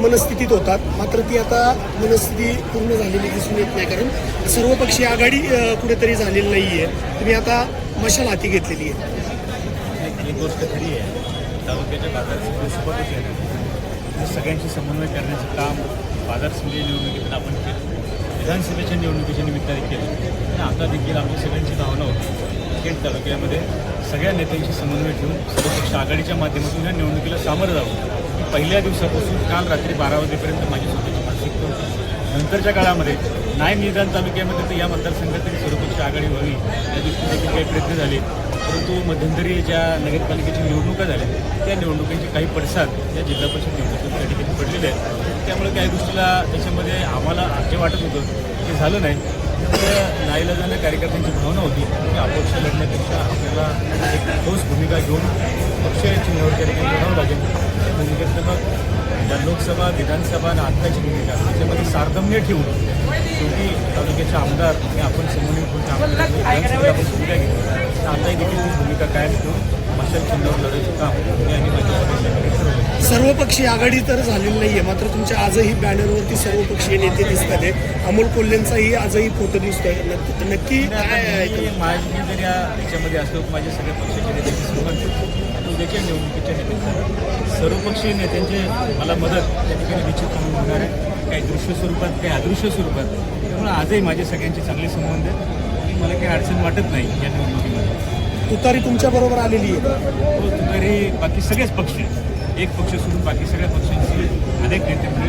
मनस्थितीत होतात. मात्र ती आता मनस्थिती पूर्ण झालेली दिसून येत नाही कारण सर्वपक्षीय आघाडी कुठेतरी झालेली नाही आहे तुम्ही आता मशाल हाती घेतलेली आहे. एक गोष्ट खरी आहे. तालुक्याच्या बाजार म्हणजे सगळ्यांशी समन्वय करण्याचं काम बाजार समिती निवडणुकीत आपण केलं. विधानसभेच्या निवडणुकीच्या निमित्ताने केलं. आणि आता देखील आपली सगळ्यांची भावना होती खेड तालुक्यामध्ये सगळ्या नेत्यांशी समन्वय ठेवून सर्वपक्ष आघाडीच्या माध्यमातून या निवडणुकीला सामोरं जावं. पहिल्या दिवसापासून काल रात्री बारा वाजेपर्यंत माझी स्वतःची मानसिकता नंतरच्या काळामध्ये नाही निदान तालुक्यामध्ये तर या मतदारसंघातील तरी सर्वपक्ष आघाडी व्हावी या दृष्टीने काही प्रयत्न झाले. परंतु मध्यंतरी ज्या नगरपालिकेच्या निवडणुका झाल्या त्या निवडणुकांचे काही पडसाद या जिल्हा परिषद निवडणुकीच्या ठिकाणी पडलेले आहेत. त्यामुळे काही गोष्टीला त्याच्यामध्ये आम्हाला जे वाटत होतं ते झालं नाही. तर नाईलाजाने कार्यकर्त्यांची भावना होती की अपक्ष लढण्यापेक्षा आपल्याला एक ठोस भूमिका घेऊन पक्ष चिन्हावर त्या ठिकाणी लढावं लागेल या लोकसभा विधानसभा आणि आत्ताची भूमिका त्याच्यामध्ये सारथम्य ठेवून शेवटी तालुक्याचे आमदार आणि आपण समन्वय करून आमदार विधानसभेला आपण भूमिका घेतली. आताही देखील भूमिका कायम ठेवून मशाल चिन्हावर लढायचं काम मी आणि माझ्या सर्वपक्षीय आघाडी तर झालेली नाही आहे मात्र तुमच्या आजही बॅनरवरती सर्वपक्षीय नेते दिसतात आहेत अमोल कोल्हेंचाही आजही फोटो दिसतोय. नक्की- नक्की काय आहे मी माझी मी जर या याच्यामध्ये असलो माझे सगळ्या पक्षाचे आणि उद्याच्या निवडणुकीच्या नेत्यांची सर्वपक्षीय नेत्यांची मला मदत त्या ठिकाणी निश्चितपणे होणार आहे. काही दृश्य स्वरूपात काही अदृश्य स्वरूपात. त्यामुळे आजही माझे सगळ्यांचे चांगले संबंध आहेत. मला काही अडचण वाटत नाही या निवडणुकीमध्ये. तुतारी तुमच्या बरोबर आलेली आहे. हो तरी बाकी सगळेच पक्ष एक पक्ष सोडून बाकी सगळ्या पक्षांचे अनेक नेते